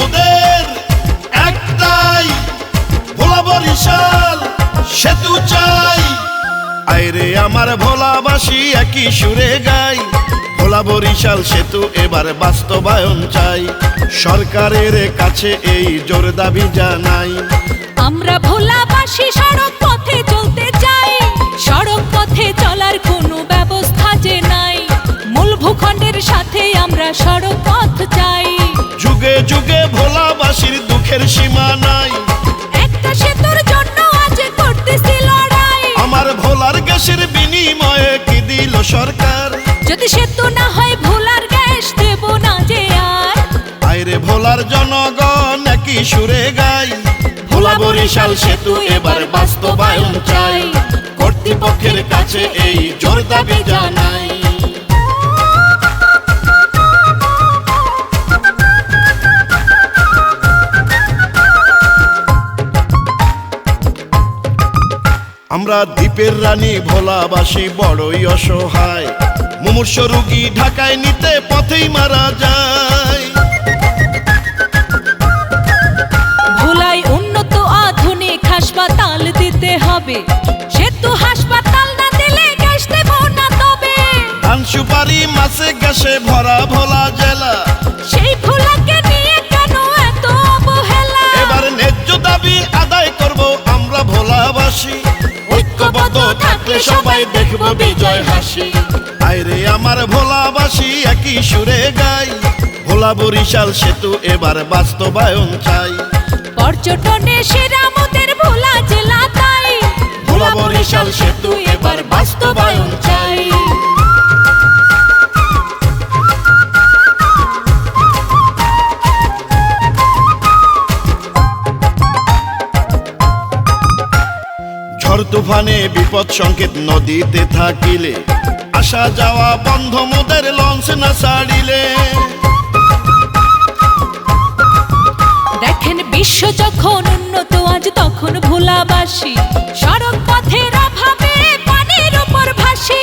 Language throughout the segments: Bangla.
মোদের একটাই, ভোলা বরিশাল সেতু চাই। আইরে আমার একই সুরে গাই, ভোলা বরিশাল সেতু এবার বাস্তবায়ন চাই। সরকারের কাছে এই জোর দাবি জানাই। আমরা ভোলাবাসী সড়ক পথে চলতে চাই, সড়ক পথে চলার কোনো ব্যবস্থা যে নাই। মূল ভূখণ্ডের সাথে আমরা সড়ক ভোলার জনগণ একই সুরে গাই। ভোলা বরিশাল সেতু এবার বাস্তবায়ন চাই। কর্তৃপক্ষের কাছে এই জোর দাবি জানাই। আমরা দ্বীপের রানী, ভোলাবাসী বড়ই অসহায়। মুমূর্ষ রুগী ঢাকায় নিতে পথেই মারা যায়। হবে সেতু হাসপাতাল না দিলে গ্যাস দেব না তবে। ধান সুপারি মাছে গ্যাসে ভরা ভোলা জেলা। সেই ভোলাকে নিয়ে কেন এত অবহেলা? এবার ন্যায্য দাবি আদায় করব আমরা ভোলাবাসী। ঐক্যবদ্ধ থাকলে সবাই দেখব বিজয় হাসি। আইরে আমার ভোলাবাসী একই সুরে গাই। ভোলা বরিশাল সেতু এবার বাস্তবায়ন চাই। পর্যটনে সেরা মোদের ভোলা তুফানে বিপদ সংকেত নদীতে থাকিলে, আসা যাওয়া বন্ধ মোদের লঞ্চ না ছাড়িলে দেখেন বিশ্ব যখন উন্নত, আজ তখন ভোলাবাসী। সড়ক পথের অভাবে পানির উপর ভাসি।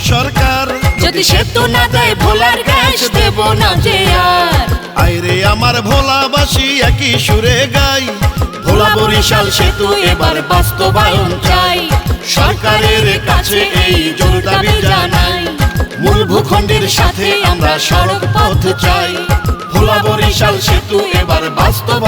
সরকার। যদি সেতু না দেয় ভোলার গ্যাস দেব না যে আর। আইরে আমার ভোলাবাসী একই সুরে গাই। ভোলা বরিশাল সেতু এবার বাস্তবায়ন চাই। সরকারের কাছে এই জোর দাবি জানাই। মূল ভূখণ্ডের সাথে আমরা সড়ক পথ চাই। ভোলা বরিশাল সেতু এবার বাস্তবায়ন চাই